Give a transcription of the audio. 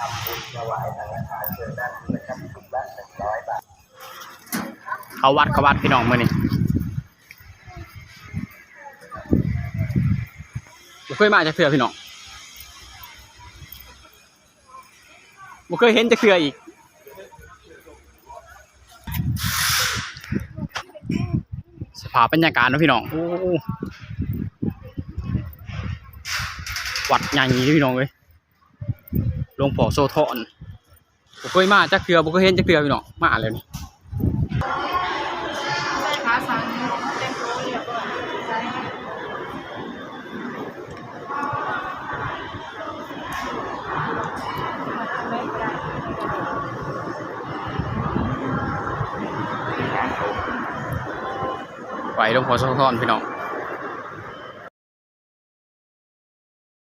ทำบุญถวายสังฆทานเชิญด้านที่ประจำทุกละหนึ่งร้อยบาทเขาวัดเขาวัดพี่น้องมื่อนี้บ่เคยมาจากเถื่อพี่น้องบ่เคยเห็นจากเถื่ออีกสภาพบรรยากาศนะพี่น้องวัดใหญ่พี่น้องเอ้ย ลงพ่อโซทอนบ่เคยมาจากเถื่อบ่เคยเห็นจากเถื่อพี่น้องมาเลยนี่ไหวหลงพอโซทอนพี่น้อง